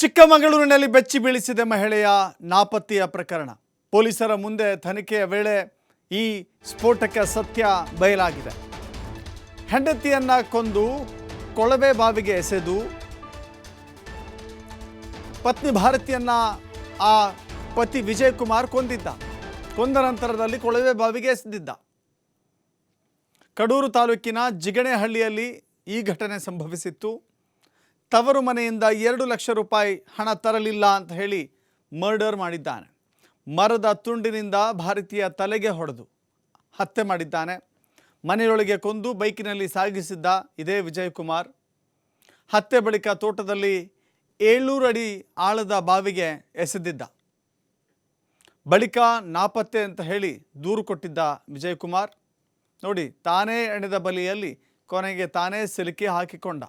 ಚಿಕ್ಕಮಗಳೂರಿನಲ್ಲಿ ಬೆಚ್ಚಿ ಬೀಳಿಸಿದ ಮಹಿಳೆಯ ನಾಪತ್ತೆಯ ಪ್ರಕರಣ. ಪೊಲೀಸರ ಮುಂದೆ ತನಿಖೆಯ ವೇಳೆ ಈ ಸ್ಫೋಟಕ ಸತ್ಯ ಬಯಲಾಗಿದೆ. ಹೆಂಡತಿಯನ್ನ ಕೊಂದು ಕೊಳವೆ ಬಾವಿಗೆ ಎಸೆದು ಪತ್ನಿ ಭಾರತಿಯನ್ನ ಆ ಪತಿ ವಿಜಯ್ ಕುಮಾರ್ ಕೊಂದಿದ್ದ. ಕೊಂದ ನಂತರದಲ್ಲಿ ಕೊಳವೆ ಬಾವಿಗೆ ಎಸೆದಿದ್ದ. ಕಡೂರು ತಾಲೂಕಿನ ಜಿಗಣೆಹಳ್ಳಿಯಲ್ಲಿ ಈ ಘಟನೆ ಸಂಭವಿಸಿತ್ತು. ತವರು ಮನೆಯಿಂದ ಎರಡು ಲಕ್ಷ ರೂಪಾಯಿ ಹಣ ತರಲಿಲ್ಲ ಅಂತ ಹೇಳಿ ಮರ್ಡರ್ ಮಾಡಿದ್ದಾನೆ. ಮರದ ತುಂಡಿನಿಂದ ಭಾರತೀಯ ತಲೆಗೆ ಹೊಡೆದು ಹತ್ಯೆ ಮಾಡಿದ್ದಾನೆ. ಮನೆಯೊಳಗೆ ಕೊಂದು ಬೈಕಿನಲ್ಲಿ ಸಾಗಿಸಿದ್ದ ಇದೇ ವಿಜಯ್ ಕುಮಾರ್ ಹತ್ಯೆ ಬಳಿಕ ತೋಟದಲ್ಲಿ ಏಳ್ನೂರು ಅಡಿ ಆಳದ ಬಾವಿಗೆ ಎಸೆದಿದ್ದ. ಬಳಿಕ ನಾಪತ್ತೆ ಅಂತ ಹೇಳಿ ದೂರು ಕೊಟ್ಟಿದ್ದ ವಿಜಯ್ ಕುಮಾರ್ ನೋಡಿ, ತಾನೇ ಎಣೆದ ಬಲಿಯಲ್ಲಿ ಕೊನೆಗೆ ತಾನೇ ಸಿಲುಕಿ ಹಾಕಿಕೊಂಡ.